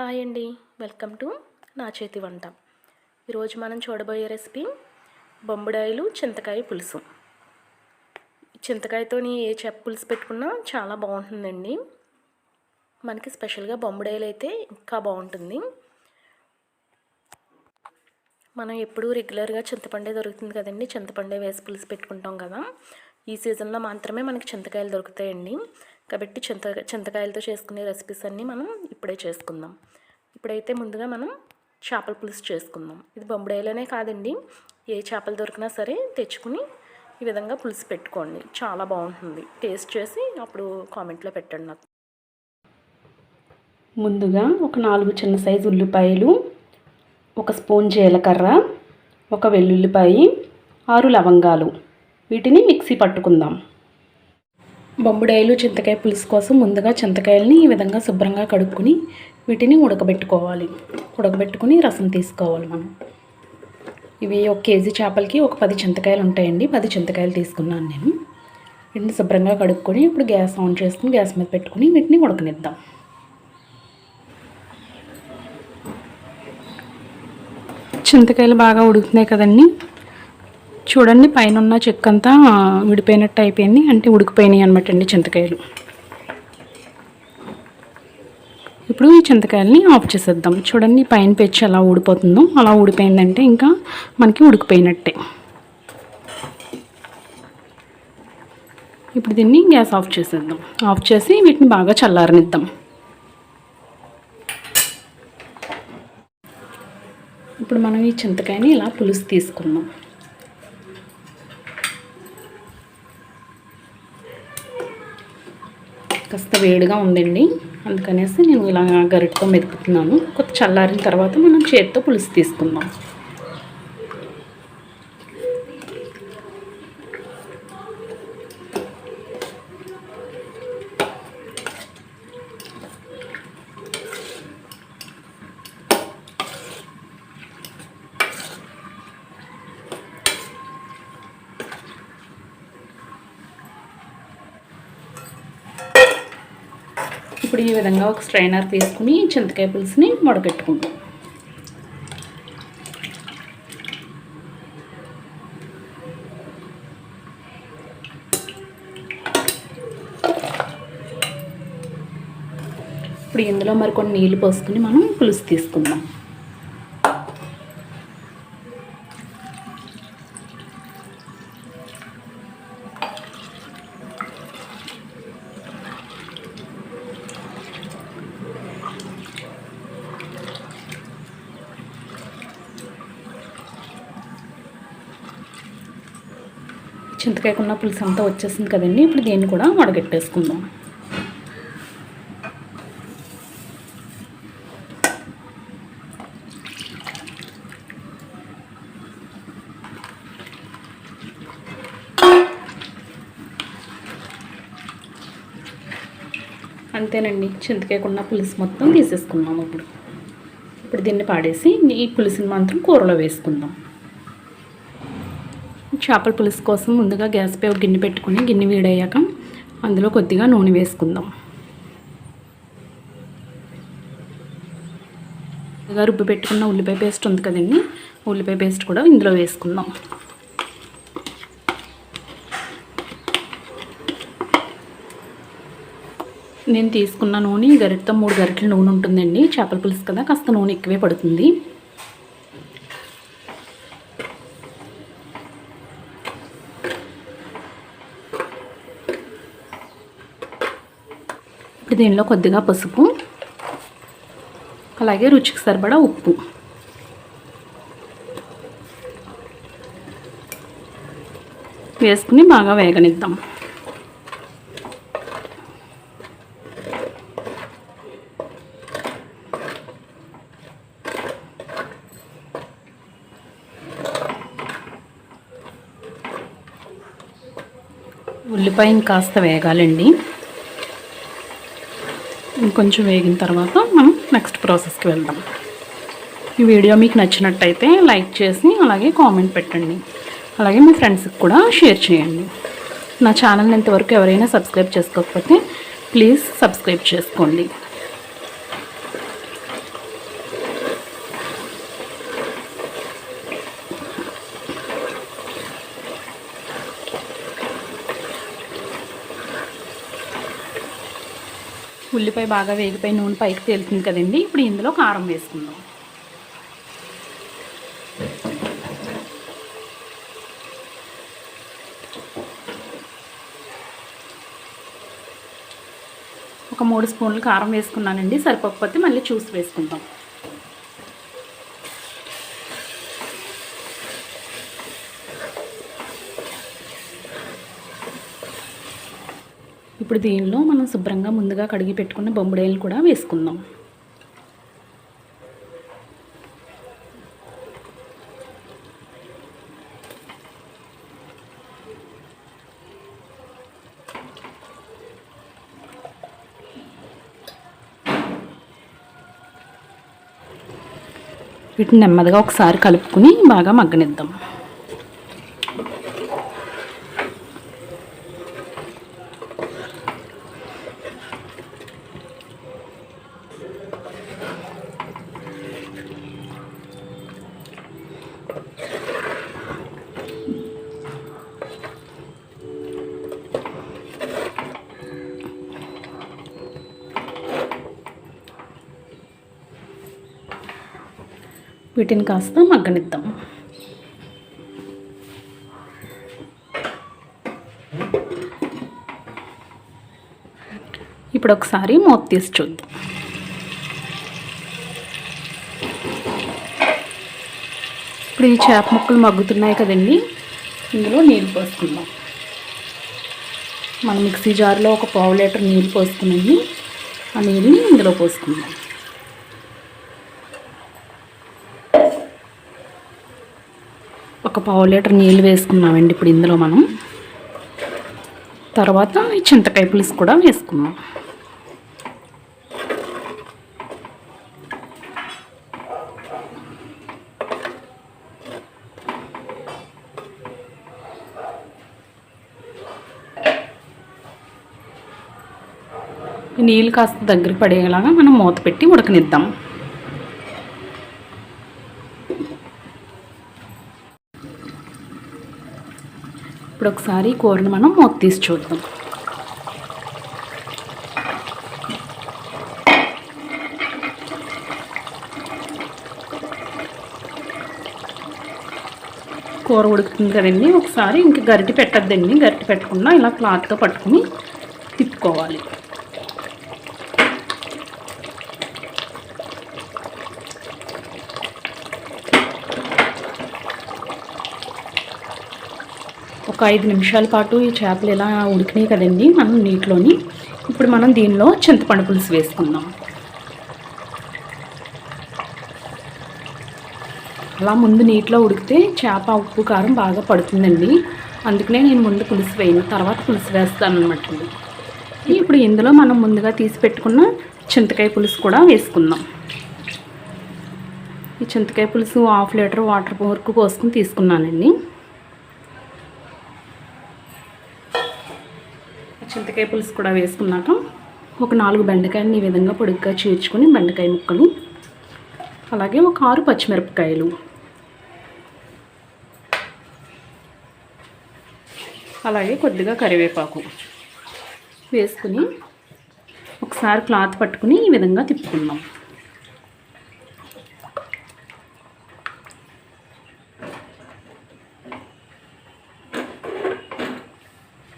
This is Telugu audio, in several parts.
హాయ్ అండి. వెల్కమ్ టు నా చేతి వంట. ఈరోజు మనం చూడబోయే రెసిపీ బొంబడాయిలు చింతకాయ పులుసు. చింతకాయతోని ఏ చేప పులుసు పెట్టుకున్నా చాలా బాగుంటుందండి. మనకి స్పెషల్గా బొంబడాయిలు అయితే ఇంకా బాగుంటుంది. మనం ఎప్పుడూ రెగ్యులర్గా చింతపండే దొరుకుతుంది కదండి. చింతపండే వేసి పులుసు పెట్టుకుంటాం కదా. ఈ సీజన్లో మాత్రమే మనకి చింతకాయలు దొరుకుతాయండి. కాబట్టి చింత చింతకాయలతో చేసుకునే రెసిపీస్ అన్నీ మనం ఇప్పుడే చేసుకుందాం. ఇప్పుడైతే ముందుగా మనం చేపల పులుసు చేసుకుందాం. ఇది బొంబడాయిలోనే కాదండి. ఏ చేపలు దొరికినా సరే తెచ్చుకుని ఈ విధంగా పులుసు పెట్టుకోండి. చాలా బాగుంటుంది. టేస్ట్ చేసి అప్పుడు కామెంట్లో పెట్టండి నాకు. ముందుగా ఒక నాలుగు చిన్న సైజు ఉల్లిపాయలు ఒక స్పూన్ జీలకర్ర ఒక వెల్లుల్లిపాయి ఆరు లవంగాలు. వీటిని మిక్సీ పట్టుకుందాం. బొంబుడాయలు చింతకాయ పులుసు కోసం ముందుగా చింతకాయలని ఈ విధంగా శుభ్రంగా కడుక్కుని వీటిని ఉడకబెట్టుకోవాలి. ఉడకబెట్టుకుని రసం తీసుకోవాలి మనం. ఇవి ఒక కేజీ చేపలకి ఒక పది చింతకాయలు ఉంటాయండి. పది చింతకాయలు తీసుకున్నాను నేను. వీటిని శుభ్రంగా కడుక్కొని ఇప్పుడు గ్యాస్ ఆన్ చేసుకుని గ్యాస్ మీద పెట్టుకుని వీటిని ఉడకనిద్దాం. చింతకాయలు బాగా ఉడుకుతున్నాయి కదండి. చూడండి పైన ఉన్న చెక్క అంతా విడిపోయినట్టు అయిపోయింది. అంటే ఉడికిపోయినాయి అనమాట అండి చింతకాయలు. ఇప్పుడు ఈ చింతకాయలని ఆఫ్ చేసేద్దాం. చూడండి పైన పెచ్చి ఎలా ఊడిపోతుందో అలా ఊడిపోయిందంటే ఇంకా మనకి ఉడికిపోయినట్టే. ఇప్పుడు దీన్ని గ్యాస్ ఆఫ్ చేసేద్దాం. ఆఫ్ చేసి వీటిని బాగా చల్లారనిద్దాం. ఇప్పుడు మనం ఈ చింతకాయని ఇలా పులుసు తీసుకుందాం. కాస్త వేడిగా ఉందండి అందుకనేసి నేను ఇలా గరిటతో మెదుపుతున్నాను. కొత్త చల్లారిన తర్వాత మనం చేతితో పులుసు తీసుకుందాం. ఇప్పుడు ఈ విధంగా ఒక స్ట్రైనర్ తీసుకుని చింతకాయ పులుసుని వడకట్టుకుంటాం ఇప్పుడు ఇందులో మరి కొన్ని నీళ్ళు పోసుకుని మనం పులుసు తీసుకుందాం. చింతకాయకున్న పులుసు అంతా వచ్చేసింది కదండి. ఇప్పుడు దీన్ని కూడా వడగట్టేసుకుందాం. అంతేనండి. చింతకాయకున్న పులుసు మొత్తం తీసేసుకున్నాము ఇప్పుడు. ఇప్పుడు దీన్ని పాడేసి ఈ పులుసుని మాత్రం కూరలో వేసుకుందాం. చేపల పులుసు కోసం ముందుగా గ్యాస్ పై ఒక గిన్నె పెట్టుకుని గిన్నె వేడయ్యాక అందులో కొద్దిగా నూనె వేసుకుందాం. ముందుగా రుబ్బి పెట్టుకున్న ఉల్లిపాయ పేస్ట్ ఉంది కదండి ఉల్లిపాయ పేస్ట్ కూడా ఇందులో వేసుకుందాం. నేను తీసుకున్న నూనె గరిటతో మూడు గరిటల నూనె ఉంటుందండి చేపల పులుసు కదా కాస్త నూనె ఎక్కువే పడుతుంది. దీనిలో కొద్దిగా పసుపు అలాగే రుచికి సరిపడా ఉప్పు. వేసుకుని బాగా వేగనిద్దాం. ఉల్లిపాయని కాస్త వేగాలండి. కొంచెం వేగిన తర్వాత మనం నెక్స్ట్ ప్రాసెస్కి వెళ్దాం. ఈ వీడియో మీకు నచ్చినట్టయితే లైక్ చేసి అలాగే కామెంట్ పెట్టండి. అలాగే మీ ఫ్రెండ్స్కి కూడా షేర్ చేయండి. నా ఛానల్ని ఇంతవరకు ఎవరైనా సబ్స్క్రైబ్ చేసుకోకపోతే ప్లీజ్ సబ్స్క్రైబ్ చేసుకోండి. ఉల్లిపాయ బాగా వేగిపోయి నూనె పైకి తేలుతుంది కదండి. ఇప్పుడు ఇందులో కారం వేసుకుందాం. ఒక మూడు స్పూన్లు కారం వేసుకున్నానండి. సరిపోకపోతే మళ్ళీ చూసి వేసుకుందాం. ఇప్పుడు దీనిలో మనం శుభ్రంగా ముందుగా కడిగి పెట్టుకున్న బొంబుడేలు కూడా వేసుకుందాం. వీటిని నెమ్మదిగా ఒకసారి కలుపుకుని బాగా మగ్గనిద్దాం. వీటిని కాస్త మగ్గనిద్దాం. ఇప్పుడు ఒకసారి మూత తీసి చూద్దాం. ఇప్పుడు ఈ చేప ముక్కలు మగ్గుతున్నాయి కదండి ఇందులో నీళ్ళు పోసుకుందాం. మన మిక్సీ జార్లో ఒక పావు లీటర్ నీళ్ళు పోసుకుని ఆ నీళ్ళని ఇందులో పోసుకుందాం. ఒక పావు లీటర్ నీళ్ళు వేసుకున్నామండి ఇప్పుడు ఇందులో మనం. తర్వాత చింతకాయ పులుసు కూడా వేసుకున్నాం. నీళ్ళు కాస్త దగ్గర పడేలాగా మనం మూత పెట్టి ఉడకనిద్దాం. ఇప్పుడు ఒకసారి కూరని మనం మూత తీసి చూద్దాం. కూర ఉడుకుతుంది కదండి ఒకసారి ఇంక గరిటి పెట్టద్దండి. గరిటి పెట్టకుండా ఇలా క్లాత్తో పట్టుకుని తిప్పుకోవాలి. ఒక ఐదు నిమిషాల పాటు ఈ చేపలు ఇలా ఉడికినాయి కదండి మనం నీటిలోని. ఇప్పుడు మనం దీనిలో చింతపండు పులుసు వేసుకుందాం. అలా ముందు నీటిలో ఉడికితే చేప ఉప్పు కారం బాగా పడుతుందండి. అందుకనే నేను ముందు పులుసు వేయను తర్వాత పులుసు వేస్తాను అనమాట ఇప్పుడు ఇందులో మనం ముందుగా తీసి పెట్టుకున్న చింతకాయ పులుసు కూడా వేసుకుందాం. ఈ చింతకాయ పులుసు హాఫ్ లీటర్ వాటర్ వరకు పోసుకుని తీసుకున్నానండి. చింతకాయ పులుసు కూడా వేసుకున్నాక ఒక నాలుగు బెండకాయలను ఈ విధంగా పొడుగ్గా చీర్చుకొని బెండకాయ ముక్కలు అలాగే ఒక ఆరు పచ్చిమిరపకాయలు. అలాగే కొద్దిగా కరివేపాకు వేసుకుని ఒకసారి క్లాత్ పట్టుకుని ఈ విధంగా తిప్పుకుందాం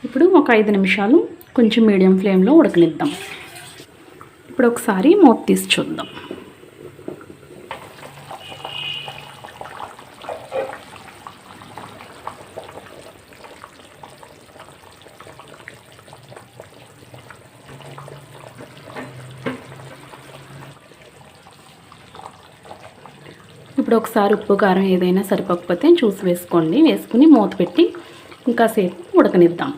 ఇప్పుడు ఒక ఐదు నిమిషాలు కొంచెం మీడియం ఫ్లేమ్లో ఉడకనిద్దాం. ఇప్పుడు ఒకసారి మూత తీసి చూద్దాం. ఇప్పుడు ఒకసారి ఉప్పు కారం ఏదైనా సరిపోకపోతే చూసి వేసుకోండి. వేసుకుని మూత పెట్టి ఇంకాసేపు ఉడకనిద్దాం.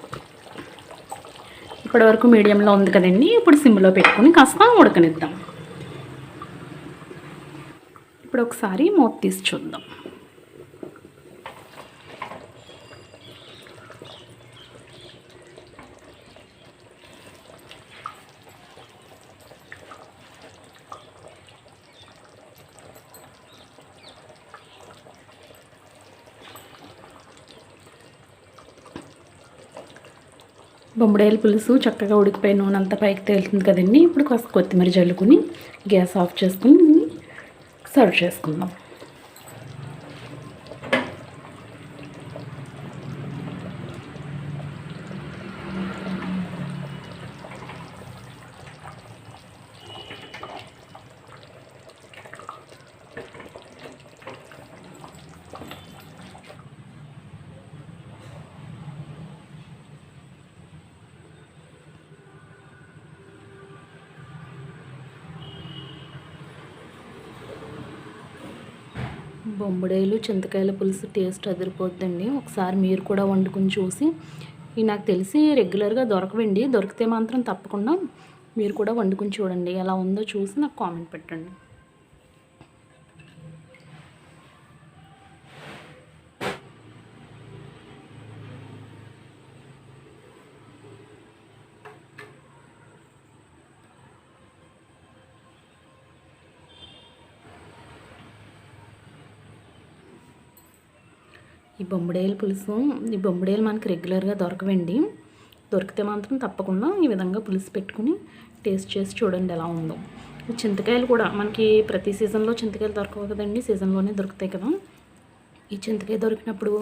ఇప్పటివరకు మీడియంలో ఉంది కదండి. ఇప్పుడు సిమ్లో పెట్టుకుని కాస్త ఉడకనిద్దాం. ఇప్పుడు ఒకసారి మూత తీసి చూద్దాం. బొమ్మడాయిల పులుసు చక్కగా ఉడికిపోయి నూనె అంతా పైకి తేలుతుంది కదండి. ఇప్పుడు కాస్త కొత్తిమీర జల్లుకుని గ్యాస్ ఆఫ్ చేసుకుని సర్వ్ చేసుకుందాం. బొమ్మడాయిలు చింతకాయల పులుసు టేస్ట్ అదిరిపోద్దండి. ఒకసారి మీరు కూడా వండుకుని చూసి ఇవి నాకు తెలిసి రెగ్యులర్గా దొరకవండి. దొరికితే మాత్రం తప్పకుండా మీరు కూడా వండుకుని చూడండి. ఎలా ఉందో చూసి నాకు కామెంట్ పెట్టండి. ఈ బొమ్మడేలు పులుసు ఈ బొమ్మడేలు మనకి రెగ్యులర్గా దొరకవండి. దొరికితే మాత్రం తప్పకుండా ఈ విధంగా పులుసు పెట్టుకుని టేస్ట్ చేసి చూడండి ఎలా ఉందో. చింతకాయలు కూడా మనకి ప్రతి సీజన్లో చింతకాయలు దొరకవు కదండి సీజన్లోనే దొరుకుతాయి కదా. ఈ చింతకాయ దొరికినప్పుడు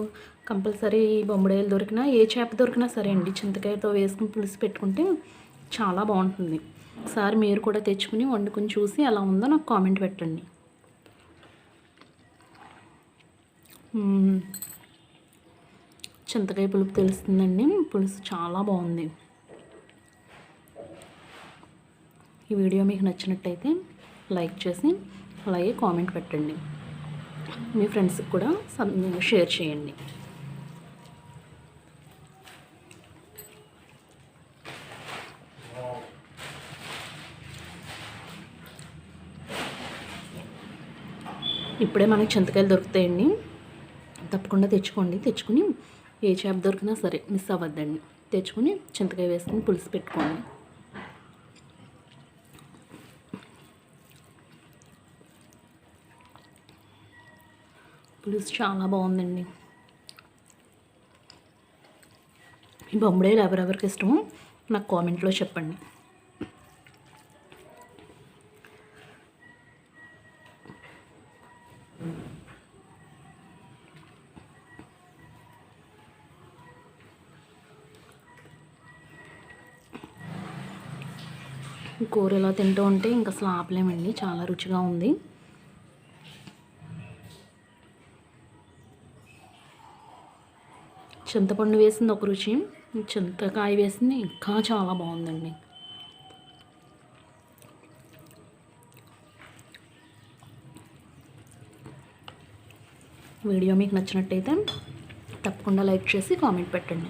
కంపల్సరీ బొమ్మడాయిలు దొరికినా ఏ చేప దొరికినా సరే అండి చింతకాయతో వేసుకుని పులుసు పెట్టుకుంటే చాలా బాగుంటుంది. ఒకసారి మీరు కూడా తెచ్చుకుని వండుకుని చూసి ఎలా ఉందో నాకు కామెంట్ పెట్టండి. చింతకాయ పులుపు తెలుస్తుందండి. పులుసు చాలా బాగుంది. ఈ వీడియో మీకు నచ్చినట్టయితే లైక్ చేసి అలాగే కామెంట్ పెట్టండి. మీ ఫ్రెండ్స్కి కూడా షేర్ చేయండి. ఇప్పుడే మనకి చింతకాయలు దొరుకుతాయండి. తప్పకుండా తెచ్చుకోండి. తెచ్చుకుని ఏ చేప దొరికినా సరే మిస్ అవ్వద్దండి. తెచ్చుకుని చింతకాయ వేసుకుని పులుసు పెట్టుకోండి. పులుసు చాలా బాగుందండి. ఈ బొమ్మడేలు ఎవరెవరికి ఇష్టమో నాకు కామెంట్లో చెప్పండి. కూర ఇలా తింటూ ఉంటే ఇంకా అసలు ఆపలేమండి చాలా రుచిగా ఉంది. చింతపండు వేసింది ఒక రుచి చింతకాయ వేసింది ఇంకా చాలా బాగుందండి. వీడియో మీకు నచ్చినట్టయితే తప్పకుండా లైక్ చేసి కామెంట్ పెట్టండి.